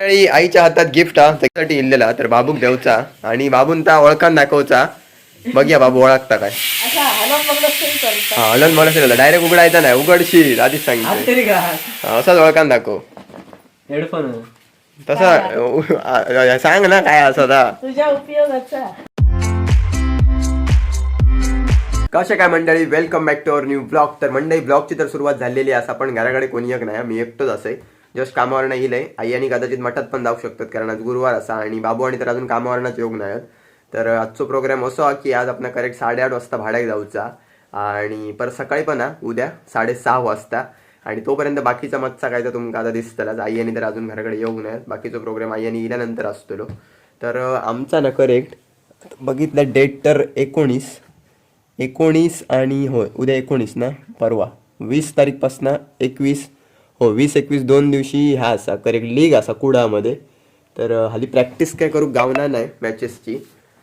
आणि आईच्या हातात गिफ्ट हा. त्याच्यासाठी इल्लेला. तर बाबूक देवचा आणि बाबून त्या ओळखान दाखवचा. बघूया बाबू ओळखता काय? हा हलन मला डायरेक्ट उघडायचा नाही. उघडशील आधीच सांगते. तरी का हा, असाच ओळखान दाखव. हेडफोन तसा सांग ना काय असं तुझ्या उपयोगाचा. कशा काय मंडळी? Welcome back to our new blog तर मंडळी ब्लॉगची तर सुरुवात झालेली असं पण घराकडे कोणी एक नाही. मी एकटोच असे. जस्ट कामावर नाही आहे. आई आणि कदाचित मठात पण जाऊ शकतात कारण आज गुरुवार असा आणि बाबू आणि तर अजून कामावरनाच योग नाही आहेत. तर आजचो प्रोग्राम असो हा की आज आपण करेक्ट साडेआठ वाजता भाड्याक जाऊचा. आणि परत सकाळी पण हा उद्या साडेसहा वाजता. आणि तोपर्यंत बाकीचा मच्छा काय तर तुमका आता दिसतलाच. आई आणि तर अजून घराकडे येऊ नये बाकीचा प्रोग्राम आई आणि येल्यानंतर असतो तर आमचा ना करेक्ट बघितलं डेट तर एकोणीस. एकोणीस आणि होय उद्या एकोणीस ना? परवा. वीस तारीखपासनं एकवीस हो वीस एकवीस दोन दिवशी ह्या असा करेक्ट लीग असा कुडामध्ये तर हल्ली हाली प्रॅक्टिस काय करू गावना नाही मॅचेसची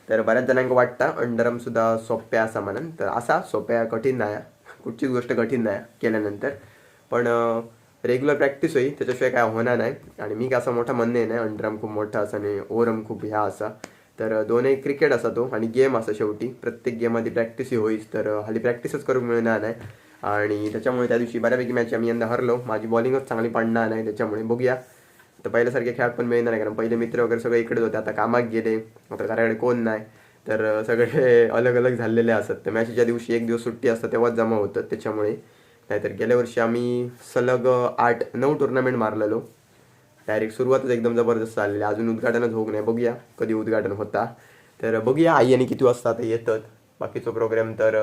तर बऱ्याच जणांना वाटतं अंडरम सुद्धा सोप्या असा म्हणून. तर असा सोप्या कठीण नाही. कुठचीच गोष्ट कठीण नाही केल्यानंतर. पण रेग्युलर प्रॅक्टिस होई त्याच्याशिवाय काय होणार नाही. आणि मी काय असं मोठा म्हणणे नाही अंडरम खूप मोठा असा आणि ओरम खूप ह्या असा. तर दोन्ही क्रिकेट असा तो आणि गेम असा शेवटी. प्रत्येक गेममध्ये प्रॅक्टिसही होईस तर हल्ली प्रॅक्टिसच करून मिळणार नाही. आणि त्याच्यामुळे त्या दिवशी बऱ्यापैकी मॅच आम्ही यंदा हरलो. माझी बॉलिंगच चांगली पडणार नाही त्याच्यामुळे बघूया. तर पहिल्यासारखे खेळ पण मिळणार नाही कारण पहिले मित्र वगैरे सगळे इकडेच होते. आता कामात गेले आता घराकडे कोण नाही. तर सगळे अलग अलग झालेले असतात. तर मॅचच्या दिवशी एक दिवस सुट्टी असतात तेव्हाच जमा होतं त्याच्यामुळे नाहीतर गेल्या वर्षी आम्ही सलग आठ नऊ टुर्नामेंट मारलेलो. डायरेक्ट सुरुवातच एकदम जबरदस्त झालेली. अजून उद्घाटनच होऊ नाही बघूया. कधी उद्घाटन होता. तर बघूया आई आणि किती वाजता आता येतात. बाकीचा प्रोग्राम तर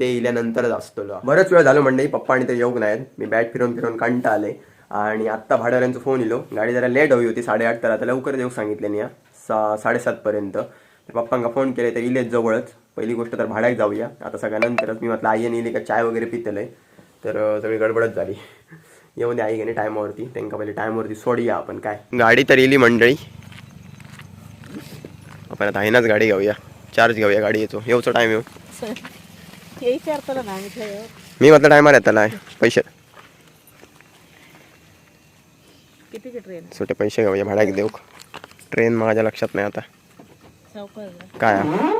ते इल्यानंतरच असतो बरंच वेळ झालो मंडळी पप्पा आणि ते येऊ नाहीत. मी बॅट फिरून फिरून कंटा आले आणि आत्ता भाड्यावाल्यांचा फोन इलो. गाडी जरा लेट हवी होती साडेआठ तर आता लवकर येऊ सांगितले नाही सा साडेसातपर्यंत तर पप्पांका फोन केले तर इलेच जवळच. पहिली गोष्ट तर भाड्याक जाऊया. आता सगळ्यानंतरच मी म्हटलं आई इली का चाय वगैरे पितले. तर सगळी गडबडच झाली. येऊन आई गेले टायमावरती त्यांना पहिले टायमावरती सोडूया आपण काय? गाडी तर येली मंडळी. आपण आता आहेनाच गाडी घेऊया. चार्ज घेऊया गाडी येतो येऊचा टाईम येऊ विचारतो ना आम्ही खेळ मी म्हटलं टायमार येताला पैसे. किती की ट्रेन सुटे पैसे घेऊया भाड्याक देऊ. ट्रेन माझ्या लक्षात नाही आता. सावकार काय? आहे?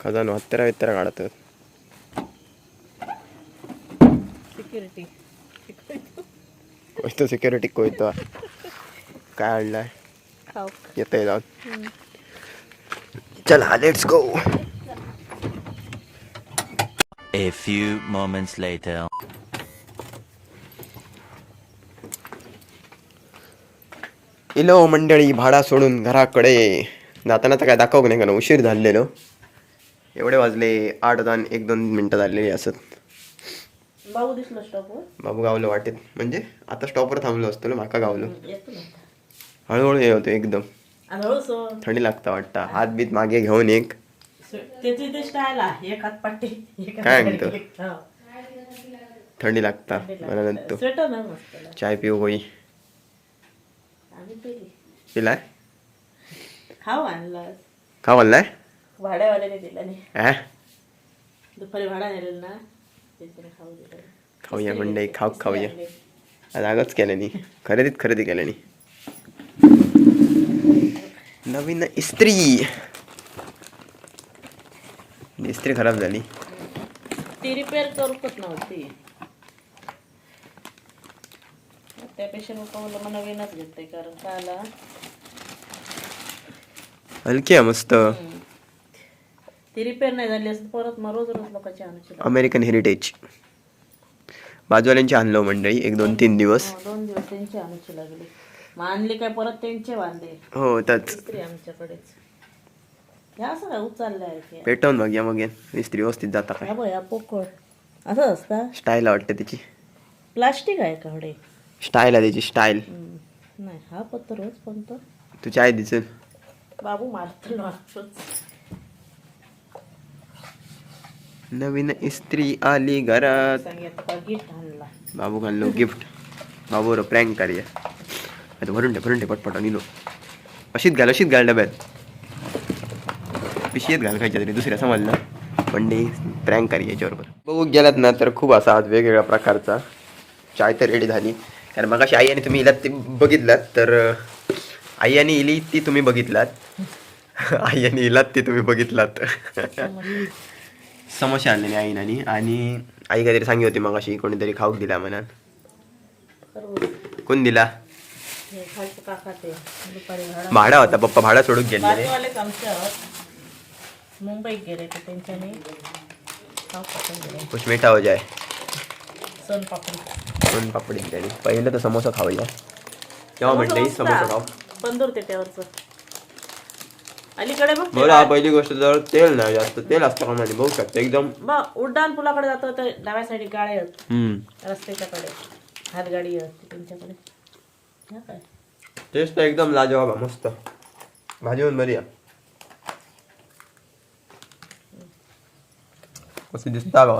खजानो हत्यारा वित्यारा काढत सिक्युरिटी कोयतो सिक्युरिटी कोयतो. काय आणलाय? खाऊ येतंय जाऊन चला let's go A few moments later. इलो मंडळी भाडा सोडून घराकडे. जाताना तर काय दाखव नाही का उशीर झालेलो. एवढे वाजले आठ दोन एक दोन मिनटं झालेली असत. भाऊ दिसलो स्टॉपवर बाबू गावलं वाटेत. म्हणजे? आता स्टॉपवर थांबलो असतो ना माका गावलो. येतो हळूहळू हे होतो एकदम. थंडी लागतं वाटतं. हात बीत मागे घेऊन एक. हात पट्टी काय. म्हणतो? हो. थंडी लागता. मला नंतर. चाय पिऊ होई. पिलाय? खाऊ आणला का बोललाय भाड्यावाल्याने दिला नाही. ॲ दुपारी भाडा नेलेलं ना. त्याच्याने खाऊ दिलं. खाऊया मंडई. खाऊ खाऊया. आज आगच केलं नाही. खरेदीत खरेदी केलं नाही. नवीन इस्त्री. इस्त्री खराब झाली. ती रिपेअर करूच नव्हती. त्यापेक्षा मग मग नवीनच घेते कारण का आला? हलकी आहे मस्त. ती रिपेअर नाही झाली असत परत मग रोज रोज लोकांची आणायची. अमेरिकन हेरिटेज बाजूवाल्यांची आणलो मंडळी एक दोन तीन दिवस. हो, दोन दिवस त्यांची आणायची लागली. आणली काय परत त्यांचे बांधे हो त्याच. इस्त्री आमच्याकडेच. ह्या उचललंय पेटवून बघ या मग इस्त्री व्यवस्थित जाता काय. पोकळ. असं असता? स्टाईल वाटते त्याची. प्लास्टिक आहे का स्टाईल आहे त्याची स्टाईल. नाही हा पत्तर रोज पण तो तू चाय दिसेल बाबू मारतो नवीन इस्त्री आली घरात. बाबू घाललो गिफ्ट. बाबूवर प्रँक करूया. आता भरून ठे भरून ठे पटपट निलो अशीच घाल अशीच घाल डब्यात पिशवीत घाल खायच्या तरी दुसऱ्या समजलं मंडे प्रँक करी याच्याबरोबर बघू गेलात ना तर खूप असा आज वेगवेगळ्या प्रकारचा चाय तर रेडी झाली कारण मग आई आणि तुम्ही इलात ते बघितलात तर आई आणि इली ती तुम्ही बघितलात आई आणि इलात ती तुम्ही बघितलात समोसे आणलेले आईन आणि आणि आई काहीतरी सांगी होती मग अशी कोणीतरी खाऊक दिला म्हणा कोण दिला खालचं काका ते. दुपारी भाडा. भाडा होता पप्पा भाडा सोडून बाजूवाले आमच्या मुंबईत गेले तर त्यांच्याने. पाठवून दिले. कुछ मीठा हो जाए सोन पापडी. दोन पापडी दिली पहिलं तर समोसा खाऊया तेव्हा म्हणते समोसा खाऊ? बंदूर ते त्यावरचं अलीकडे बघ. ते बरं हा पहिली गोष्ट जर तेल नाही जास्त. तेल असतं का म्हणजे बघू शकतो. एकदम बघ उड्डाण पुलाकडे जातो तर डाव्या साईड आहेत. हम्म. रस्त्याच्याकडे. हातगाडी आहे त्यांच्याकडे. टेस्ट एकदम लाजवाब आहे, मस्त. भाजी पण बरी आहे. कशी दिसता का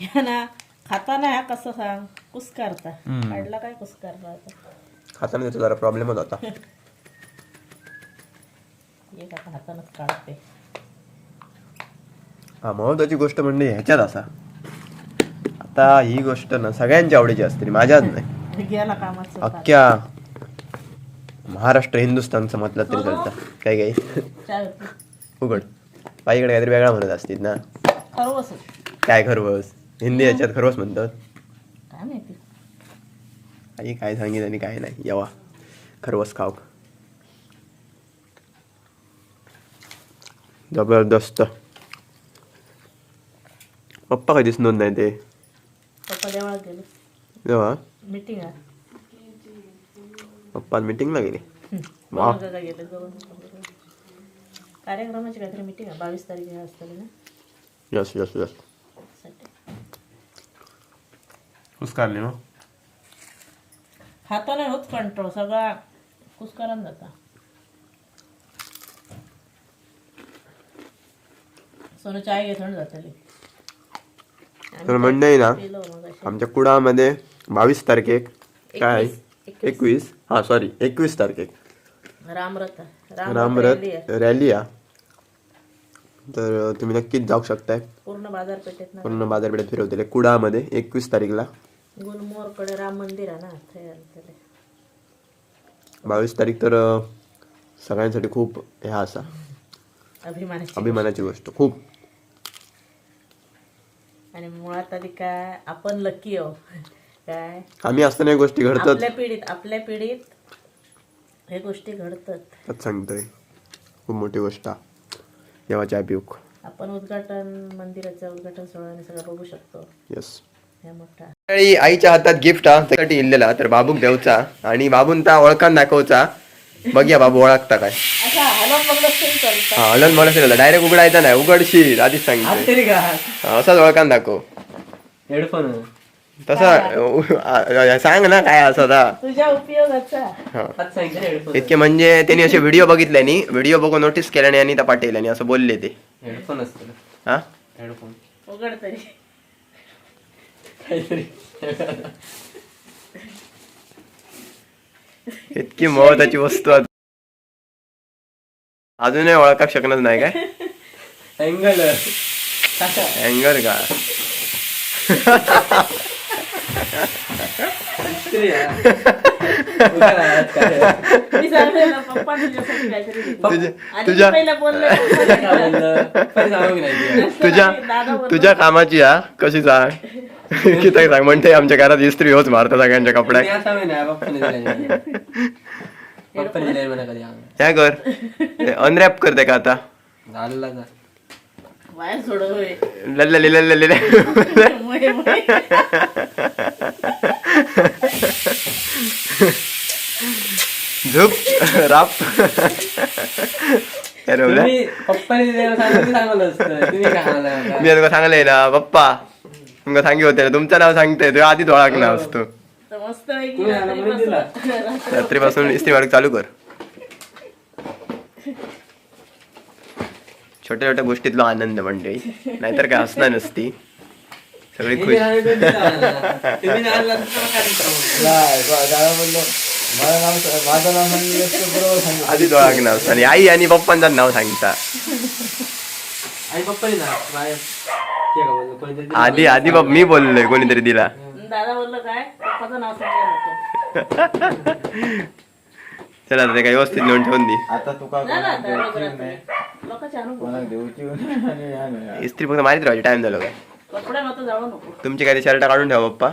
ह्या ना खाताना ह्या कसं सांग? कुसकारता. हम्म. काढला काय कुसकारला आता? खाताना त्याचा जरा प्रॉब्लेमच होता एक आता हातानच काढते. हा महत्वाची गोष्ट म्हणजे ह्याच्यात असा. आता ही गोष्ट ना सगळ्यांच्या आवडीची असते माझ्याच नाही. गेला कामाचं. अख्ख्या महाराष्ट्र हिंदुस्थानचं म्हटलं तरी चालतं. काय होती. उघड. बाईकडे काहीतरी वेगळा म्हणत असतील ना? खरवस. काय खरवस? हिंदी याच्यात खरवस म्हणतात? काय माहिती. आई काय सांगितलं आणि काय नाही. येवा. खरवस खाऊ जबरदस्त. पप्पा कधीच नोंद नाही ते मीटिंग आहे. पप्पा मीटिंगला गेले. वा. कार्यक्रमाची काहीतरी मीटिंग आहे बावीस तारखेला असतं ना यस यस यससाठी. कुसकारले मग हाताने होत कंट्रोल सगळा कुसकरण जाता सोनं चाय घेत जातली तर मंडळी ना पिलो मग अशी. आमच्या कुडामध्ये बावीस तारखेक काय एकवीस. एकवीस. हा सॉरी एकवीस तारखेक. रामरथ रामरथ रॅली आहे. रॅली आहे. तर तुम्ही नक्कीच जाऊ शकताय. पूर्ण बाजारपेठेत ना? पूर्ण बाजारपेठेत फिरवतेले कुडामध्ये एकवीस तारीखला. गुलमोहरकडे राम मंदिर आहे ना. बावीस तारीख तर अं, सगळ्यांसाठी खूप ह्या असा. अभिमानाची अभिमानाची गोष्ट. खूप. आणि मुळात आधी काय आपण लकी आहो काय? आम्ही असताना या गोष्टी घडतात. आपल्या पिढीत आपल्या पिढीत हे गोष्टी घडतात. त्यात सांगतोय. खूप मोठी गोष्ट. आहे. जेव्हा चाय पिऊक आपण उद्घाटन मंदिराचं उद्घाटन सोहळ्याने सगळं बघू शकतो. येस हे मोठा आईच्या हातात गिफ्ट हा त्यासाठी इल्लेला. तर बाबूक देवचा आणि बाबून त्या ओळखान दाखवचा. बघूया बाबू ओळखता काय? अच्छा हॅलो हा हलन मला सांगितलं डायरेक्ट उघडायचा नाही. उघडशील. आधीच सांगितलं तरी का हा, असाच ओळखान दाखव. हेडफोन तसं सांग ना काय असं आता. तुझ्या उपयोगाचा हा. इतके म्हणजे त्यांनी असे व्हिडिओ बघितल्यानी व्हिडिओ बघून नोटीस केल्याने आणि त्या पाठवल्याने असं बोलले ते. हेडफोन असतो हा? हेडफोन उघड तरी. काहीतरी. इतकी महत्वाची वस्तू. अजूनही ओळखा शकणार नाही काय? अँगल अँगर का? तुझ्या तुझ्या मी पहिलं बोलले. तुझ्या तुझ्या कामाची हा कशी सांग किती सांग म्हणते आमच्या घरात इस्त्री होच मारता सगळ्यांच्या कपड्या. काय कर अनरॅप करते का आता? बाहेर सोडवय लल्ले. लल्ले लल्ले झुप राप. काय? मी तुका सांगलंय ना पप्पा तुमका सांगी होते. तुमचं नाव सांगते. तुझ्या आधीच ओळख नाव असतो. तर मस्त पैकी रात्रीपासून- रात्रीपासून इस्त्री मार्ग चालू कर. छोट्या छोट्या गोष्टीतला आनंद म्हणजे नाहीतर काय हसणार नसती. सगळी खुश आधीच ओळख नाव आणि आई आणि पप्पांचं नाव सांगितलं आई पप्पानी ना बाहेर ते का बोललो, कोणीतरी दिलं. आधी आधी बाप मी बोललोय कोणीतरी दिला चला ते काय व्यवस्थित नेऊन ठेवून दे आता तुका. इस्त्री फक्त मारित राहायची टाइम झालो काय तुमचे काय ते शर्ट काढून ठेवा पप्पा.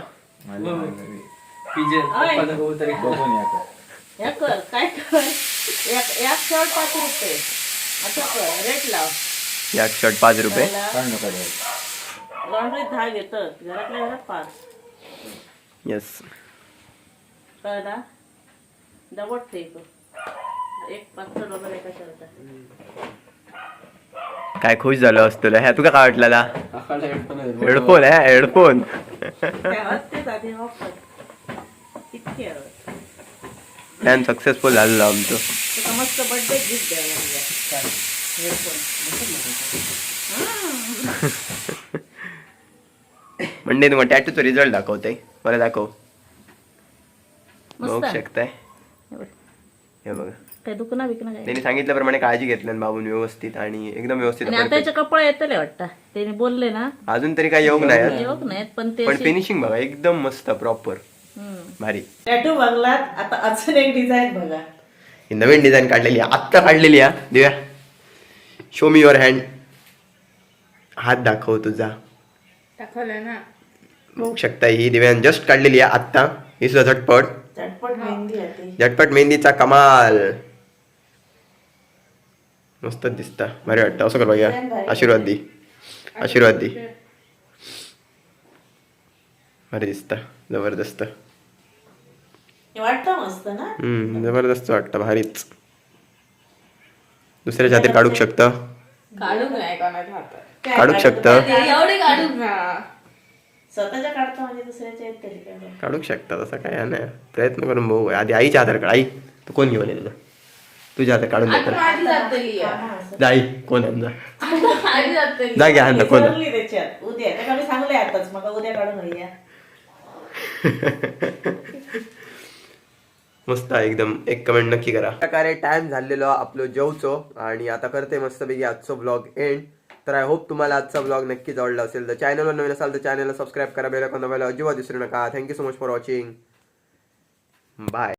एक शर्ट पाच रुपये. येस काय खुश झालो असतो ह्या तुका काय वाटलेला हेडफोन आहे. हेडफोन आहे. प्लॅन सक्सेसफुल झालेलो आमचं मस्त बर्थडे गिफ्ट हेडफोन म्हणजे तुम्हाला टॅटूचा रिझल्ट दाखवते मला दाखव बघू. शकताय हे. हे बघा. काय दुखणं काय त्यांनी सांगितल्याप्रमाणे काळजी घेतली बाबून व्यवस्थित आणि एकदम व्यवस्थित आणि आपण आता याच्या कपडे येतले वाटतं. त्यांनी बोलले ना. अजून तरी काही योग नाही येऊक नाहीत पण ते पण फिनिशिंग बघा एकदम मस्त प्रॉपर. भारी. टॅटू बघलात आता अजून एक डिझाईन बघा. ही नवीन डिझाईन काढलेली आहे. आत्ता काढलेली आहे. Divya show me your hand हात दाखव तुझा. टाकलं ना. बघू शकता ही दिव्यान जस्ट काढलेली आहे आत्ता. ही सुद्धा झटपट. झटपट मेहंदी आहे ती. झटपट मेहंदीचा कमाल. मस्त दिसता. भारी वाटतं. असं कर बघा आशीर्वाद दी. आशीर्वाद दी. भारी दिसता. जबरदस्त. वाटतं मस्त ना? हम्म जबरदस्त वाटतं. भारीच. दुसऱ्याच्या हाती काढू शकतं? काढून नाही कोणाच्या हातात? शकतं? एवढी ना स्वतःच्या काढतो म्हणजे दुसऱ्याच्या येत तरी काय नाही. काढू शकता तसं काय नाही प्रयत्न करून बघू. आधी आईच्या हातात काढ. आई तू कोण घेऊन येतो तुझ्या हातात काढून देतो माझी जातली जा आई कोण आहे? जा. माझी जातली जा घ्या हात कोण? विसरली त्याच्यात. उद्या मी सांगले आताच. मग उद्या काढून मस्त आहे एकदम. एक कमेंट नक्की करा. प्रकारे टाइम झालेलो आपलो जेवचो. आणि आता करते मस्तपैकी आजचा ब्लॉग एंड तर आय होप तुम्हाला आजचा ब्लॉग नक्कीच आवडला असेल. तर चॅनलवर नवीन असाल तर चॅनलला सबस्क्राईब करा. बेल आयकॉन दाबायला अजिबात विसरू नका. Thank you so much for watching bye